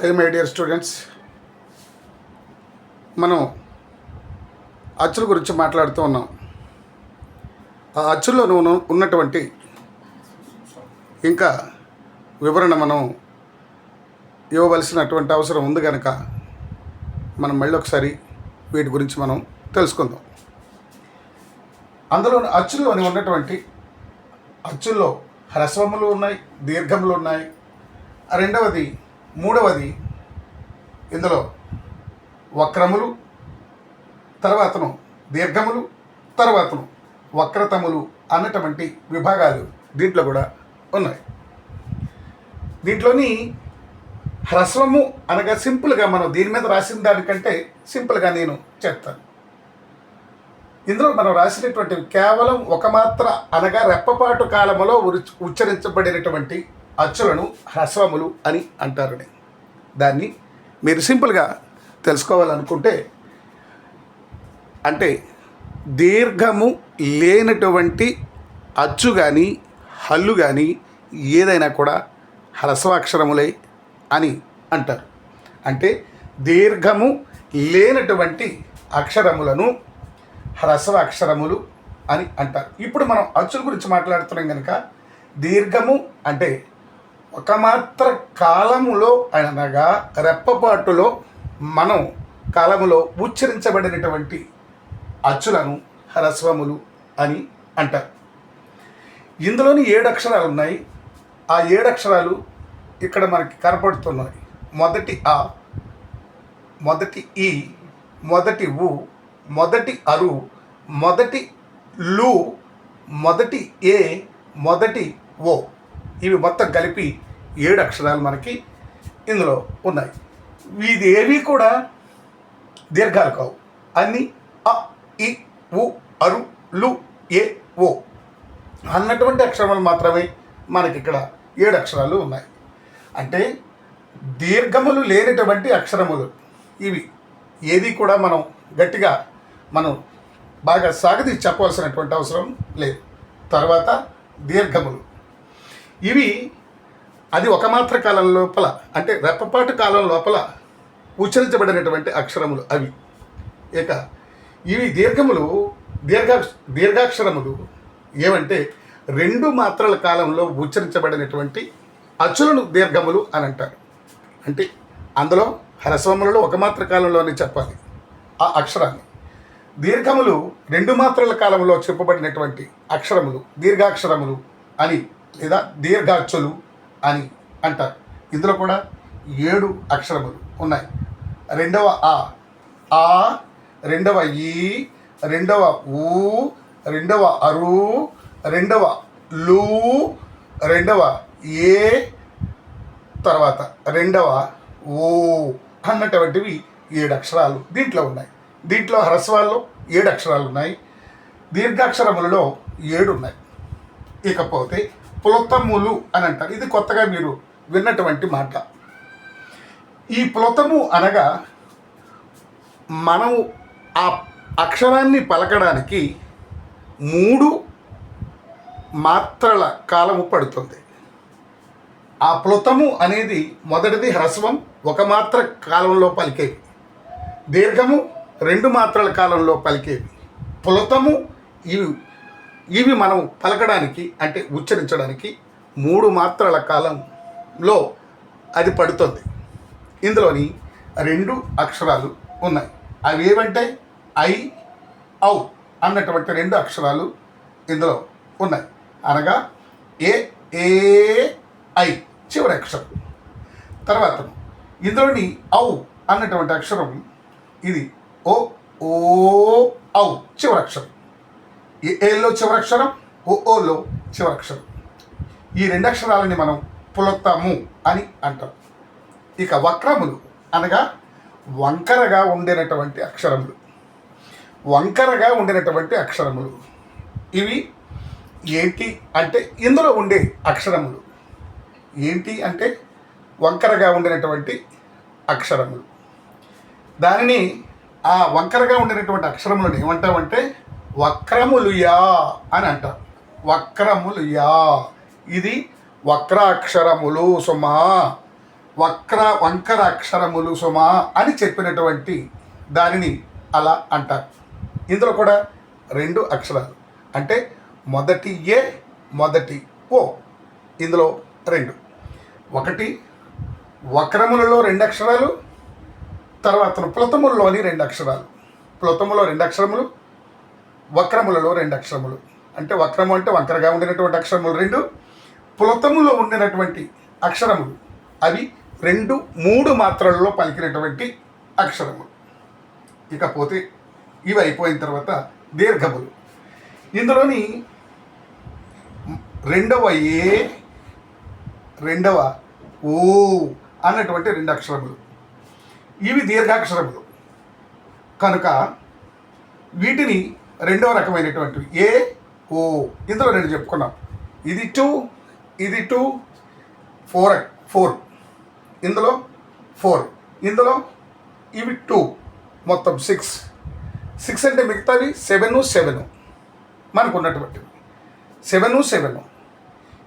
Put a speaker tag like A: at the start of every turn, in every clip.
A: High my dear students మనం అచ్చుల గురించి మాట్లాడుతూ ఉన్నాం. ఆ అచ్చుల్లో ఉన్నటువంటి ఇంకా వివరణ మనం ఇవ్వవలసినటువంటి అవసరం ఉంది కనుక మనం మళ్ళీ ఒకసారి వీటి గురించి మనం తెలుసుకుందాం. అందులో అచ్చుల్లోని ఉన్నటువంటి అచ్చుల్లో హ్రస్వములు ఉన్నాయి దీర్ఘములు ఉన్నాయి. రెండవది మూడవది ఇందులో వక్రములు తర్వాతను దీర్ఘములు తర్వాతను వక్రతములు అన్నటువంటి విభాగాలు దీంట్లో కూడా ఉన్నాయి. దీంట్లోని హ్రస్వము అనగా సింపుల్గా మనం దీని మీద రాసిన దానికంటే సింపుల్గా నేను చెప్తాను. ఇందులో మనం రాసినటువంటి కేవలం ఒక మాత్ర అనగా రెప్పపాటు కాలంలో ఉచ్చరించబడినటువంటి అచ్చులను హ్రస్వములు అని అంటారని. దాన్ని మీరు సింపుల్గా తెలుసుకోవాలనుకుంటే అంటే దీర్ఘము లేనటువంటి అచ్చు కానీ హల్లు కానీ ఏదైనా కూడా హ్రస్వాక్షరములే అని అంటారు. అంటే దీర్ఘము లేనటువంటి అక్షరములను హ్రస్వ అక్షరములు అని అంటారు. ఇప్పుడు మనం అచ్చుల గురించి మాట్లాడుతున్నాం కనుక దీర్ఘము అంటే ఒకమాత్ర కాలములో అనగా రెప్పపాటులో మనం కాలములో ఉచ్చరించబడినటువంటి అచ్చులను హ్రస్వములు అని అంటారు. ఇందులోని ఏడు అక్షరాలు ఉన్నాయి. ఆ ఏడు అక్షరాలు ఇక్కడ మనకి కనపడుతున్నాయి. మొదటి ఆ మొదటి ఈ మొదటి ఉ మొదటి అరు మొదటి లు మొదటి ఏ మొదటి ఓ. ఇవి మొత్తం కలిపి ఏడు అక్షరాలు మనకి ఇందులో ఉన్నాయి. ఇది ఏవి కూడా దీర్ఘాలు కావు. అన్ని అ ఇ ఉ అరు లు ఏ ఓ అన్నటువంటి అక్షరములు మాత్రమే మనకి ఇక్కడ ఏడు అక్షరాలు ఉన్నాయి. అంటే దీర్ఘములు లేనటువంటి అక్షరములు ఇవి. ఏది కూడా మనం గట్టిగా మనం బాగా సాగది చెప్పవలసినటువంటి అవసరం లేదు. తర్వాత దీర్ఘములు. ఇవి అది ఒక మాత్ర కాలం లోపల అంటే రెప్పపాటు కాలం లోపల ఉచ్చరించబడినటువంటి అక్షరములు అవి. ఇక ఇవి దీర్ఘములు దీర్ఘ దీర్ఘాక్షరములు. ఏమంటే రెండు మాత్రల కాలంలో ఉచ్చరించబడినటువంటి అచ్చులను దీర్ఘములు అని అంటారు. అంటే అందులో హ్రస్వములలో ఒక మాత్ర కాలంలోనే చెప్పాలి ఆ అక్షరాన్ని. దీర్ఘములు రెండు మాత్రల కాలంలో చెప్పబడినటువంటి అక్షరములు దీర్ఘాక్షరములు అని లేదా దీర్ఘాక్షులు అని అంటారు. ఇందులో కూడా ఏడు అక్షరములు ఉన్నాయి. రెండవ ఆ ఆ రెండవ ఈ రెండవ ఊ రెండవ అరు రెండవ లు రెండవ ఏ తర్వాత రెండవ ఓ అన్నటువంటివి ఏడు అక్షరాలు దీంట్లో ఉన్నాయి. దీంట్లో హరస్వాల్లో ఏడు అక్షరాలు ఉన్నాయి. దీర్ఘాక్షరములలో ఏడు ఉన్నాయి. ఇకపోతే పులతములు అని అంటారు. ఇది కొత్తగా మీరు విన్నటువంటి మాట. ఈ పులతము అనగా మనము ఆ అక్షరాన్ని పలకడానికి మూడు మాత్రల కాలము పడుతుంది. ఆ ప్లుతము అనేది మొదటిది హ్రస్వం ఒక మాత్ర కాలంలో పలికేవి. దీర్ఘము రెండు మాత్రల కాలంలో పలికేవి. ప్లుతము ఇవి ఇవి మనం పలకడానికి అంటే ఉచ్చరించడానికి మూడు మాత్రల కాలంలో అది పడుతుంది. ఇందులోని రెండు అక్షరాలు ఉన్నాయి. అవి ఏమంటే ఐ ఔ అన్నటువంటి రెండు అక్షరాలు ఇందులో ఉన్నాయి. అనగా ఏ ఏ ఐ చివరి అక్షరం. తర్వాత ఇందులోని ఔ అన్నటువంటి అక్షరం ఇది ఓ ఓ ఔ చివరి అక్షరం. ఏ ఏలో చివరి అక్షరం ఓ ఓలో చివరి అక్షరం. ఈ రెండు అక్షరాలని మనం పులొత్తాము అని అంటాం. ఇక వక్రములు అనగా వంకరగా ఉండినటువంటి అక్షరములు. వంకరగా ఉండినటువంటి అక్షరములు. ఇవి ఏంటి అంటే ఇందులో ఉండే అక్షరములు. ఏంటి అంటే వంకరగా ఉండినటువంటి అక్షరములు. దానిని ఆ వంకరగా ఉండినటువంటి అక్షరములను ఏమంటామంటే వక్రములుయా అని అంటారు. వక్రములుయా. ఇది వక్రాక్షరములు సుమా. వక్ర వంకర అక్షరములు సుమా అని చెప్పినటువంటి దానిని అలా అంటారు. ఇందులో కూడా రెండు అక్షరాలు. అంటే మొదటి ఏ మొదటి ఓ. ఇందులో రెండు. ఒకటి వక్రములలో రెండు అక్షరాలు తర్వాత ప్లతములలోని రెండు అక్షరాలు. ప్లతములో రెండు అక్షరములు వక్రములలో రెండు అక్షరములు. అంటే వక్రము అంటే వంకరగా ఉండినటువంటి అక్షరములు రెండు పులతములో ఉండినటువంటి అక్షరములు. అవి రెండు మూడు మాత్రలలో పలికినటువంటి అక్షరములు. ఇకపోతే ఇవి అయిపోయిన తర్వాత దీర్ఘములు. ఇందులోని రెండవ ఏ రెండవ ఓ అన్నటువంటి రెండు అక్షరములు. ఇవి దీర్ఘాక్షరములు. కనుక వీటిని రెండవ రకమైనటువంటివి ఏ ఓ. ఇందులో రెండు చెప్పుకున్నాం. ఇది టూ ఇది టూ ఫోర్ ఫోర్. ఇందులో ఫోర్. ఇందులో ఇవి టూ మొత్తం సిక్స్. సిక్స్ అంటే మిగతావి సెవెన్ సెవెను. మనకు ఉన్నటువంటివి సెవెన్ సెవెన్.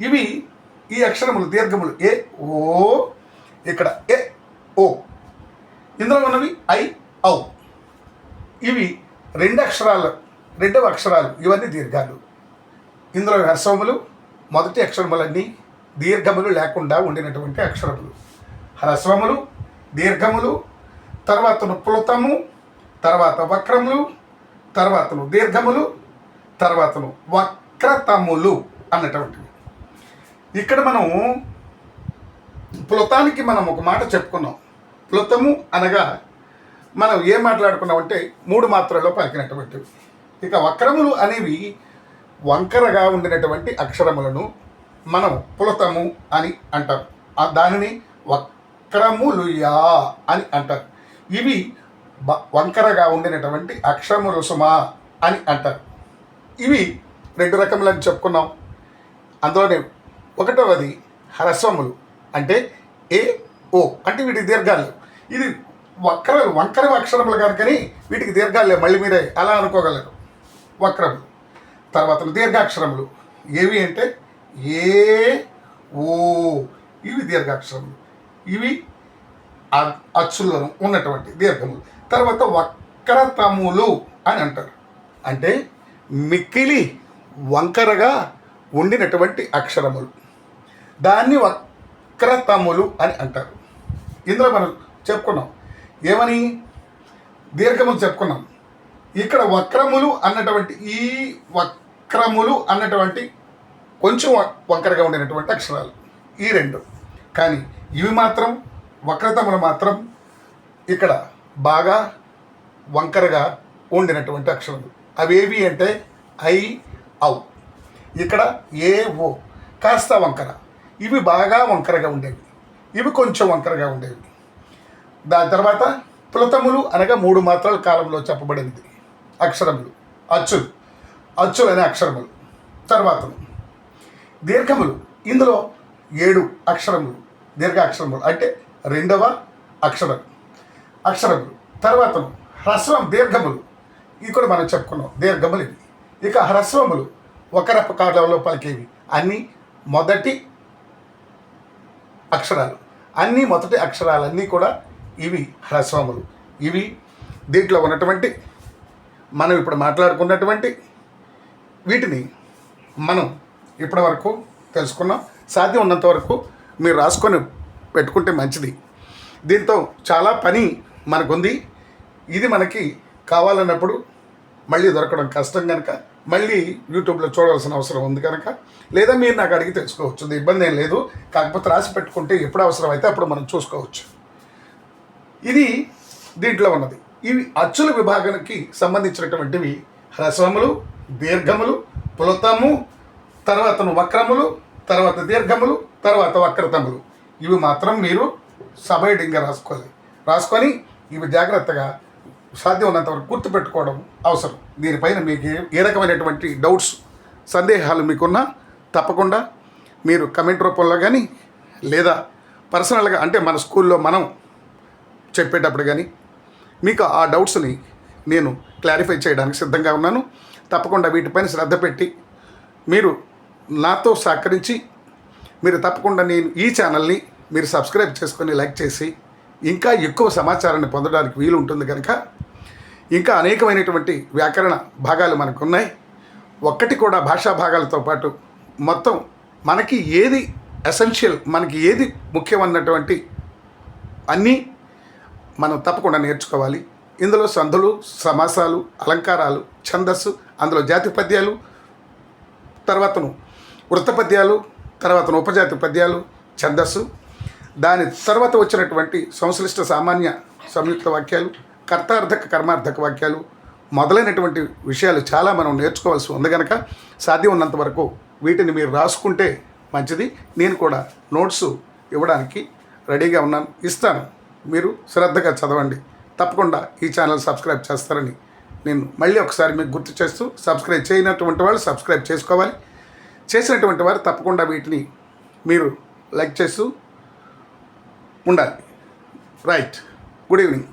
A: ఇవి ఈ అక్షరములు దీర్ఘములు. ఏ ఓ. ఇక్కడ ఏ ఓ. ఇందులో ఉన్నవి ఐ ఔ. ఇవి రెండు అక్షరాలు రెండవ అక్షరాలు ఇవన్నీ దీర్ఘాలు. ఇందులో హ్రస్వములు మొదటి అక్షరములన్నీ దీర్ఘములు లేకుండా ఉండినటువంటి అక్షరములు. హ్రస్వములు దీర్ఘములు తర్వాత ప్లుతము తర్వాత వక్రములు తర్వాతను దీర్ఘములు తర్వాతను వక్రతములు అన్నటువంటివి. ఇక్కడ మనం ప్లుతానికి మనం ఒక మాట చెప్పుకున్నాం. ప్లుతము అనగా మనం ఏం మాట్లాడుకున్నామంటే మూడు మాత్రల్లో పలికినటువంటివి. ఇక వక్రములు అనేవి వంకరగా ఉండినటువంటి అక్షరములను మనం పులతము అని అంటాం ఆ దానిని వక్రములుయా అని అంటారు. ఇవి బ- వంకరగా ఉండినటువంటి అక్షరములు సుమా అని అంటారు. ఇవి రెండు రకములని చెప్పుకున్నాం. అందులోనే ఒకటవది హ్రస్వములు అంటే ఏ ఓ అంటే వీటి దీర్ఘాలు. ఇది వక్ర వంకర అక్షరములు కనుకని వీటికి దీర్ఘాలే మళ్ళీ మీరే అలా అనుకోగలరు. వక్రములు తర్వాత దీర్ఘాక్షరములు. ఏవి అంటే ఏ ఓ ఇవి దీర్ఘాక్షరములు. ఇవి అచ్చులను ఉన్నటువంటి దీర్ఘములు. తర్వాత వక్రతములు అని అంటారు. అంటే మిక్కిలి వంకరగా ఉండినటువంటి అక్షరములు. దాన్ని వక్రతములు అని అంటారు. ఇందులో మనం చెప్పుకున్నాం. ఏమని? దీర్ఘములు చెప్పుకున్నాం. ఇక్కడ వక్రములు అన్నటువంటి ఈ వక్రములు అన్నటువంటి కొంచెం వ- వంకరగా ఉండినటువంటి అక్షరాలు. ఈ రెండు. కానీ ఇవి మాత్రం వక్రతములు మాత్రం ఇక్కడ బాగా వంకరగా ఉండినటువంటి అక్షరాలు అవేవి అంటే ఐ ఔ. ఇక్కడ ఏ ఓ. కాస్త వంకర. ఇవి బాగా వంకరగా ఉండేవి. ఇవి కొంచెం వంకరగా ఉండేవి. దాని తర్వాత పులతములు అనగా మూడు మాత్రాల కాలంలో చెప్పబడినది. అక్షరములు. అచ్చులు అచ్చులు అనే అక్షరములు. తర్వాత దీర్ఘములు. ఇందులో ఏడు అక్షరములు. దీర్ఘ అక్షరములు. అంటే రెండవ అక్షరం. అక్షరములు. తర్వాత హ్రస్వం దీర్ఘములు. ఇవి కూడా మనం చెప్పుకున్నాం. దీర్ఘములు ఇవి. ఇక హ్రస్వములు ఒక కాలంలో పలికేవి. అన్నీ మొదటి అక్షరాలు. అన్నీ మొదటి అక్షరాలన్నీ కూడా ఇవి హ్రస్వములు. ఇవి దీంట్లో ఉన్నటువంటి మనం ఇప్పుడు మాట్లాడుకున్నటువంటి వీటిని మనం ఇప్పటి వరకు తెలుసుకున్నాం. సాధ్యం ఉన్నంత వరకు మీరు రాసుకొని పెట్టుకుంటే మంచిది. దీంతో చాలా పని మనకుంది. ఇది మనకి కావాలన్నప్పుడు మళ్ళీ దొరకడం కష్టం కనుక మళ్ళీ యూట్యూబ్లో చూడవలసిన అవసరం ఉంది కనుక లేదా మీరు నాకు అడిగి తెలుసుకోవచ్చు. ఇది ఇబ్బంది ఏం లేదు. కాకపోతే రాసి పెట్టుకుంటే ఎప్పుడు అవసరం అయితే అప్పుడు మనం చూసుకోవచ్చు. ఇది దీంట్లో ఉన్నది. ఇవి అచ్చుల విభాగానికి సంబంధించినటువంటివి హ్రస్వములు దీర్ఘములు పులతము తర్వాత వక్రములు తర్వాత దీర్ఘములు తర్వాత వక్రతములు. ఇవి మాత్రం మీరు సబైడింగ్గా రాసుకోవాలి. రాసుకొని ఇవి జాగ్రత్తగా సాధ్యం ఉన్నంత వరకు గుర్తుపెట్టుకోవడం అవసరం. దీనిపైన మీకు ఏ- ఏ రకమైనటువంటి డౌట్స్ సందేహాలు మీకున్నా తప్పకుండా మీరు కమెంట్ రూపంలో కానీ లేదా పర్సనల్గా అంటే మన స్కూల్లో మనం చెప్పేటప్పుడు కానీ మీకు ఆ డౌట్స్ని నేను క్లారిఫై చేయడానికి సిద్ధంగా ఉన్నాను. తప్పకుండా వీటిపైన శ్రద్ధ పెట్టి మీరు నాతో సహకరించి మీరు తప్పకుండా నేను ఈ ఛానల్ని మీరు సబ్స్క్రైబ్ చేసుకొని లైక్ చేసి ఇంకా ఎక్కువ సమాచారాన్ని పొందడానికి వీలు ఉంటుంది కనుక ఇంకా అనేకమైనటువంటి వ్యాకరణ భాగాలు మనకు ఉన్నాయి ఒక్కటి కూడా భాషా భాగాలతో పాటు మొత్తం మనకి ఏది ఎసెన్షియల్ మనకి ఏది ముఖ్యమైనటువంటి అన్నీ మనం తప్పకుండా నేర్చుకోవాలి. ఇందులో సంధులు సమాసాలు అలంకారాలు ఛందస్సు అందులో జాతి పద్యాలు తర్వాతను వృత్తపద్యాలు తర్వాతను ఉపజాతి పద్యాలు ఛందస్సు. దాని తర్వాత వచ్చినటువంటి సంశ్లిష్ట సామాన్య సంయుక్త వాక్యాలు కర్తార్థక కర్మార్థక వాక్యాలు మొదలైనటువంటి విషయాలు చాలా మనం నేర్చుకోవాల్సి ఉంది కనుక సాధ్యం ఉన్నంత వరకు వీటిని మీరు రాసుకుంటే మంచిది. నేను కూడా నోట్స్ ఇవ్వడానికి రెడీగా ఉన్నాను. ఇస్తాను. మీరు శ్రద్ధగా చదవండి. తప్పకుండా ఈ ఛానల్ సబ్స్క్రైబ్ చేస్తారని నేను మళ్ళీ ఒకసారి మీకు గుర్తు చేస్తూ సబ్స్క్రైబ్ చేయనటువంటి వాళ్ళు సబ్స్క్రైబ్ చేసుకోవాలి. చేసినటువంటి వారు తప్పకుండా వీటిని మీరు లైక్ చేస్తూ ఉండాలి. రైట్. Good evening.